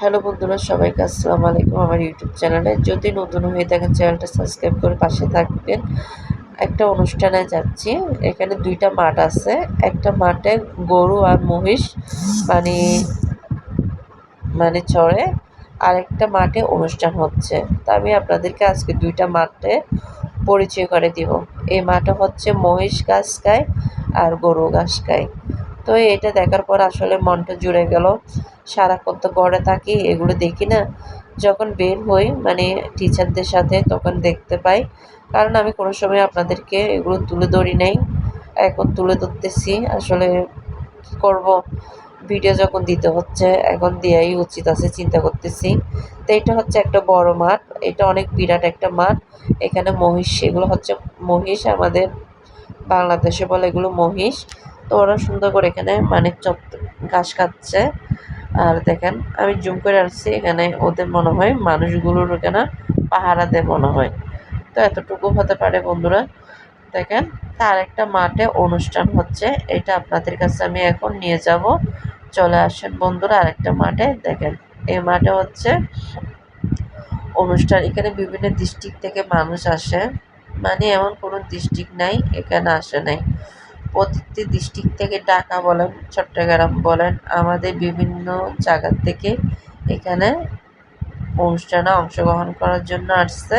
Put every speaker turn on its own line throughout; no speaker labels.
Hello বন্ধুরা, সবাইকে আসসালামু আলাইকুম আমার ইউটিউব চ্যানেলে। যদি নতুন হয়ে থাকেন, চ্যানেলটা সাবস্ক্রাইব করে পাশে থাকবেন। একটা অনুষ্ঠানে যাচ্ছি, এখানে দুইটা মাঠ আছে। একটা মাঠে গরু আর মহিষ মানে মানে চড়ে। আর একটা মাঠে অনুষ্ঠান হচ্ছে। তা আমি আপনাদেরকে আজকে দুইটা মাঠে পরিচয় করে দিব। এই মাঠে হচ্ছে মহিষ ঘাস খায় আর গরু ঘাস খায়। তো এটা দেখার পর আসলে মনটা জুড়ে গেল। সারাক্ষণ তো ঘরে থাকি, এগুলো দেখি না। যখন বের হই মানে টিচারদের সাথে তখন দেখতে পাই। কারণ আমি কোনো সময় আপনাদেরকে এগুলো তুলে ধরি নাই। এখন তুলে ধরতেছি। আসলে কী করব? ভিডিও যখন দিতে হচ্ছে, এখন দেওয়াই উচিত আছে, চিন্তা করতেছি। তো এটা হচ্ছে একটা বড় মাঠ। এটা অনেক বিরাট একটা মাঠ। এখানে মহিষ, এগুলো হচ্ছে মহিষ, আমাদের বাংলাদেশে বলে এগুলো মহিষ। তো ওরা সুন্দর করে এখানে মানে চপ, ঘাস খাচ্ছে। আর দেখেন, আমি জুম করে আসছি, এখানে ওদের মনে হয় মানুষগুলোর এখানে পাহারা দেয় মনে হয়। তো এতটুকু হতে পারে বন্ধুরা। দেখেন, তার একটা মাঠে অনুষ্ঠান হচ্ছে, এটা আপনাদের কাছে আমি এখন নিয়ে যাব। চলে আসেন বন্ধুরা আরেকটা মাঠে। দেখেন, এই মাঠে হচ্ছে অনুষ্ঠান, এখানে বিভিন্ন ডিস্ট্রিক্ট থেকে মানুষ আসে। মানে এমন কোনো ডিস্ট্রিক্ট নাই, এখানে আসে নাই। প্রতিটি ডিস্ট্রিক্ট থেকে ঢাকা বলেন, চট্টগ্রাম বলেন, আমাদের বিভিন্ন জায়গা থেকে এখানে অনুষ্ঠানে অংশগ্রহণ করার জন্য আসছে।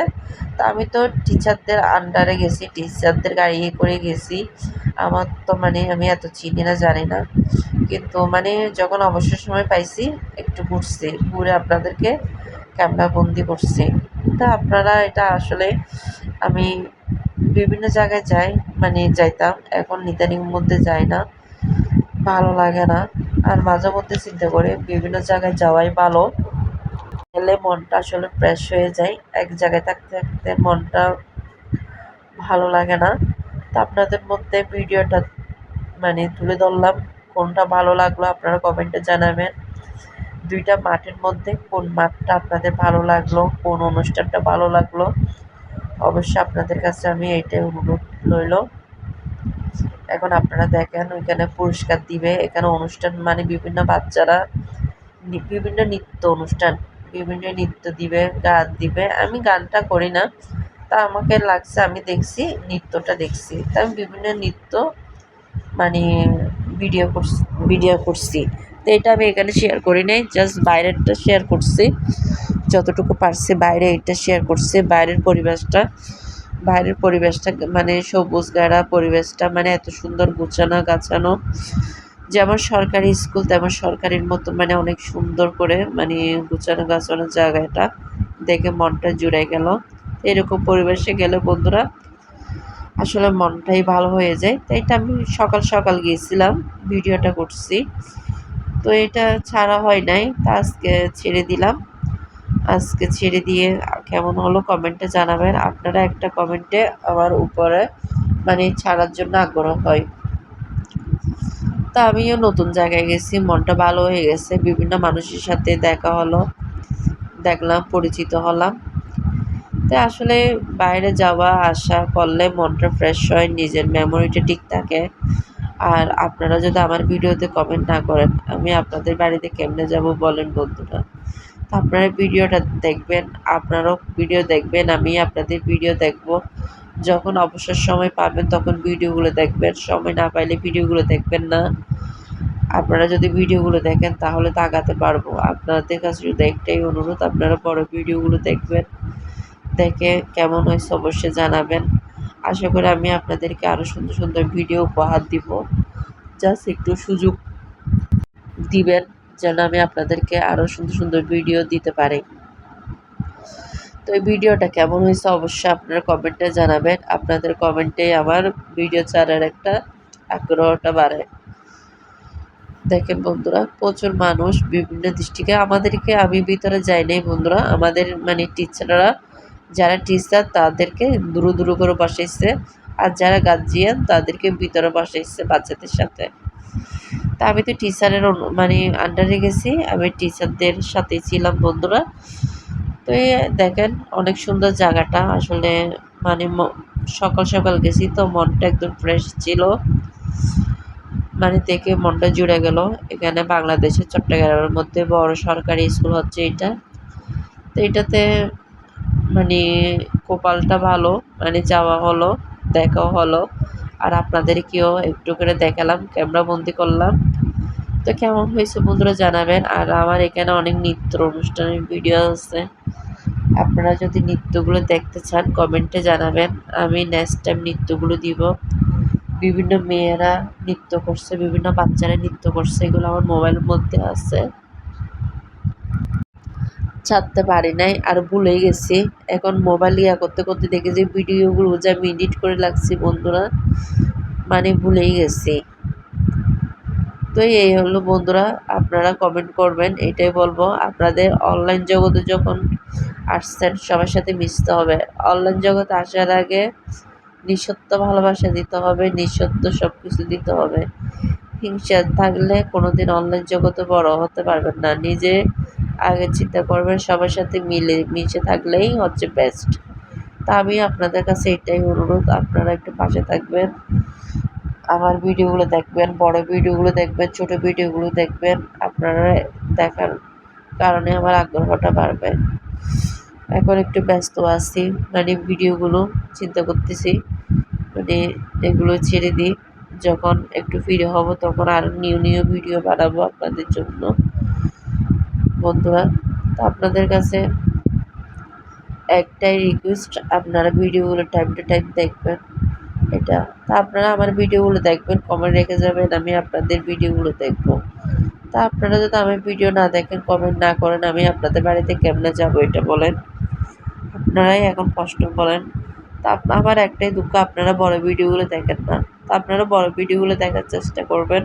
তা আমি তো টিচারদের আন্ডারে গেছি টিচারদের গাড়ি করে গেছি। আমার তো মানে আমি এত চিনি না, জানি না। কিন্তু মানে যখন অবসর সময় পাইছি, একটু ঘুরছি, ঘুরে আপনাদেরকে ক্যামেরা বন্দি করছি। তা আপনারা এটা আসলে আমি বিভিন্ন জায়গায় যাই মানে যাইতাম। এখন ইদানিং মধ্যে যাই না। ভালো লাগে না। আর মাঝে মধ্যে চিন্তা করে, বিভিন্ন জায়গায় যাওয়াই ভালো। গেলে মনটা আসলে ফ্রেশ হয়ে যায়। এক জায়গায় থাকতে থাকতে মনটা ভালো লাগে না। তো আপনাদের মধ্যে ভিডিওটা মানে তুলে ধরলাম, কোনটা ভালো লাগল আপনারা কমেন্টে জানাবেন। দুইটা মাঠের মধ্যে কোন মাঠটা আপনাদের ভালো লাগল, কোন অনুষ্ঠানটা ভালো লাগল। অবশ্যই আপনাদের কাছে আমি এইটাই অনুরোধ রইল। এখন আপনারা দেখেন, ওইখানে পুরস্কার দিবে। এখানে অনুষ্ঠান মানে বিভিন্ন বাচ্চারা বিভিন্ন নৃত্য অনুষ্ঠান, বিভিন্ন নৃত্য দিবে, গান দিবে। আমি গানটা করি না, তা আমাকে লাগছে, আমি দেখছি, নৃত্যটা দেখছি। তা আমি বিভিন্ন নৃত্য মানে ভিডিও করছি ভিডিও করছি। তো এটা আমি এখানে শেয়ার করি নাই জাস্ট বাইরেরটা শেয়ার করছি। যতটুকু পারছে বাইরে এটা শেয়ার করছে। বাইরের পরিবেশটা বাইরের পরিবেশটা মানে সবুজ গাড়া পরিবেশটা মানে এত সুন্দর গুছানো গাছানো। যেমন সরকারি স্কুল, তেমন সরকারির মতো মানে অনেক সুন্দর করে মানে গুছানো গাছানো জায়গাটা দেখে মনটা জুড়ে গেল। এরকম পরিবেশে গেলে বন্ধুরা আসলে মনটাই ভালো হয়ে যায়। তাই এটা আমি সকাল সকাল গিয়েছিলাম, ভিডিওটা করছি। তো এটা ছাড়া হয় নাই, তা আজকে ছেড়ে দিলাম। আজকে ছেড়ে দিয়ে কেমন হলো কমেন্টে জানাবেন। আপনারা একটা কমেন্টে আমার উপরে মানে ছাড়ার জন্য আগ্রহ হয়। তা আমিও নতুন জায়গায় গেছি, মনটা ভালো হয়ে গেছে, বিভিন্ন মানুষের সাথে দেখা হলো, দেখলাম, পরিচিত হলাম। তো আসলে বাইরে যাওয়া, আসা করলে মনটা ফ্রেশ হয়, নিজের মেমোরিটা ঠিক থাকে। আর আপনারা যদি আমার ভিডিওতে কমেন্ট না করেন, আমি আপনাদের বাড়িতে কেমনে যাব বলেন বন্ধুরা। তো আপনারা ভিডিওটা দেখবেন, আপনারাও ভিডিও দেখবেন, আমি আপনাদের ভিডিও দেখব। যখন অবসর সময় পাবেন তখন ভিডিওগুলো দেখবেন, সময় না পাইলে ভিডিওগুলো দেখবেন না। আপনারা যদি ভিডিওগুলো দেখেন তাহলে তো আগাতে পারব। আপনাদের কাছে শুধু একটাই অনুরোধ, আপনারা বড় ভিডিওগুলো দেখবেন, দেখে কেমন হয়েছে অবশ্যই জানাবেন। আশা করি আমি আপনাদেরকে আরও সুন্দর সুন্দর ভিডিও উপহার দিব। জাস্ট একটু সুযোগ দিবেন। যেন আমি আপনাদেরকে আরও সুন্দর সুন্দর ভিডিও দিতে পারি। তো এই ভিডিওটা কেমন হয়েছে অবশ্যই আপনারা কমেন্টে জানাবেন। আপনাদের কমেন্টে আমার ভিডিও ছাড়ার একটা আগ্রহটা বাড়ে। দেখেন বন্ধুরা, প্রচুর মানুষ বিভিন্ন দৃষ্টিকে, আমাদেরকে আমি ভিতরে যাই নাই বন্ধুরা, আমাদের মানে টিচাররা যারা টিচার তাদেরকে দূর দূর করে বসাইছে। আর যারা গার্জিয়ান তাদেরকে ভিতরে বসাইছে বাচ্চাদের সাথে। তা আমি তো টিচারের মানে আন্ডারে গেছি, আমি টিচারদের সাথে ছিলাম বন্ধুরা। তো দেখেন, অনেক সুন্দর জায়গাটা, আসলে মানে সকাল সকাল গেছি তো মনটা একদম ফ্রেশ ছিল। মানে দেখে মনটা জুড়ে গেল। এখানে বাংলাদেশের চট্টগ্রামের মধ্যে বড় সরকারি স্কুল হচ্ছে এটা। তো এটাতে মানে কপালটা ভালো মানে যাওয়া হলো দেখাও হলো। আর আপনাদেরকেও একটু করে দেখালাম ক্যামেরা বন্দি করলাম। তো কেমন হয়েছে বন্ধুরা জানাবেন। আর আমার এখানে অনেক নৃত্য অনুষ্ঠানের ভিডিও আছে। আপনারা যদি নৃত্যগুলো দেখতে চান কমেন্টে জানাবেন। আমি নেক্সট টাইম নৃত্যগুলো দিব। বিভিন্ন মেয়েরা নৃত্য করছে, বিভিন্ন বাচ্চারা নৃত্য করছে, এগুলো আমার মোবাইলের মধ্যে আছে। ছাড়তে পারি নাই, আর ভুলে গেছি। এখন মোবাইল ইয়া করতে করতে দেখি যে ভিডিওগুলো যে আমি করে লাগছি বন্ধুরা মানে ভুলেই গেছি। তো এই হলো বন্ধুরা, আপনারা কমেন্ট করবেন, এটাই বলব। আপনাদের অনলাইন জগতে যখন আসছেন, সবার সাথে মিশতে হবে। অনলাইন জগতে আসার আগে নিঃসত্ব ভালোবাসা দিতে হবে নিঃসত্ব সব কিছু দিতে হবে। হিংসা থাকলে কোনোদিন অনলাইন জগতে বড় হতে পারবেন না। নিজে আগে চিন্তা করবেন, সবার সাথে মিলে, মিশে থাকলেই হচ্ছে বেস্ট তা আমি আপনাদের কাছে এটাই অনুরোধ, আপনারা একটু পাশে থাকবেন, আমার ভিডিওগুলো দেখবেন, বড় ভিডিওগুলো দেখবেন, ছোট ভিডিওগুলো দেখবেন, আপনারা দেখার কারণে আমার আগ্রহটা বাড়বে। এখন একটু ব্যস্ত আছি মানে ভিডিওগুলো চিন্তা করতেছি মানে এগুলো ছেড়ে দিই, যখন একটু ফিরে হব তখন আরও নিউ নিউ ভিডিও বানাবো আপনাদের জন্য। বন্ধুরা, তো আপনাদের কাছে একটাই রিকোয়েস্ট আপনারা ভিডিওগুলো টাইম টু টাইম দেখবেন। এটা, তা আপনারা আমার ভিডিওগুলো দেখবেন কমেন্ট রেখে যাবেন, আমি আপনাদের ভিডিওগুলো দেখব। তা আপনারা যদি আমার ভিডিও না দেখেন কমেন্ট না করেন, আমি আপনাদের বাড়িতে কেমনে যাব এটা বলেন। আপনারাই এখন কষ্ট বলেন। তা আমার একটাই দুঃখ, আপনারা বড় ভিডিওগুলো দেখেন না। তা আপনারা বড় ভিডিওগুলো দেখার চেষ্টা করবেন।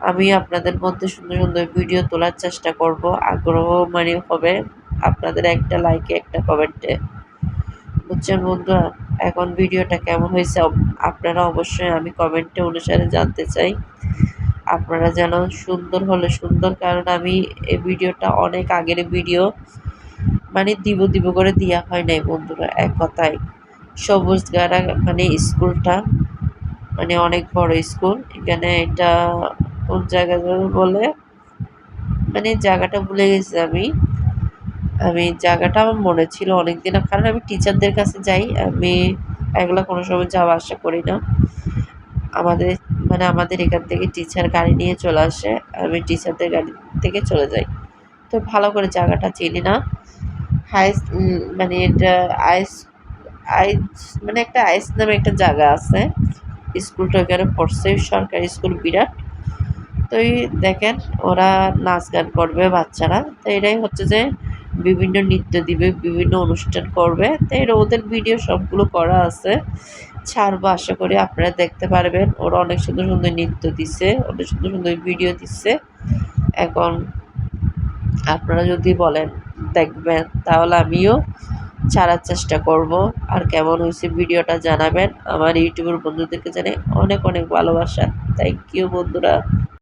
আমি আপনাদের মধ্যে সুন্দর সুন্দর ভিডিও তোলার চেষ্টা করব। আগ্রহ মানে হবে আপনাদের একটা লাইকে একটা কমেন্টে বুঝছেন বন্ধুরা? এখন ভিডিওটা কেমন হয়েছে? আপনারা অবশ্যই আমি কমেন্টে অনুসারে জানতে চাই। আপনারা যেন সুন্দর হলে সুন্দর, কারণ আমি এই ভিডিওটা অনেক আগের ভিডিও মানে দিব দিব করে দেওয়া হয় নাই বন্ধুরা, এক কথায়। সবুজ গাড়া মানে স্কুলটা মানে অনেক বড় স্কুল এখানে এটা কোন জায়গা বলে। মানে জায়গাটা ভুলে গেছি আমি। আমি জায়গাটা আমার মনে ছিল অনেক দিন কারণ আমি টিচারদের কাছে যাই, আমি এগুলো কোনো সময় যাওয়া আসা করি না। আমাদের মানে আমাদের এখান থেকে টিচার গাড়ি নিয়ে চলে আসে, আমি টিচারদের গাড়ি থেকে চলে যাই। তো ভালো করে জায়গাটা চিনি না। হাইস মানে এটা আইস আইস মানে একটা আইস নামে একটা জায়গা আছে। স্কুলটা ওখানে পড়ছে, সরকারি স্কুল বিরাট। তো দেখেন, ওরা নাচ গান করবে বাচ্চারা। তো এটাই হচ্ছে যে বিভিন্ন নৃত্য দিবে, বিভিন্ন অনুষ্ঠান করবে। তো এর ওদের ভিডিও সবগুলো করা আছে। ছাড়বো আশা করি আপনারা দেখতে পারবেন। ওরা অনেক সুন্দর সুন্দর নৃত্য দিচ্ছে অনেক সুন্দর সুন্দর ভিডিও দিচ্ছে এখন আপনারা যদি বলেন, দেখবেন, তাহলে আমিও ছাড়ার চেষ্টা করব। আর কেমন হয়েছে ভিডিওটা জানাবেন। আমার ইউটিউবের বন্ধুদেরকে জানে অনেক অনেক ভালোবাসা। থ্যাংক ইউ বন্ধুরা।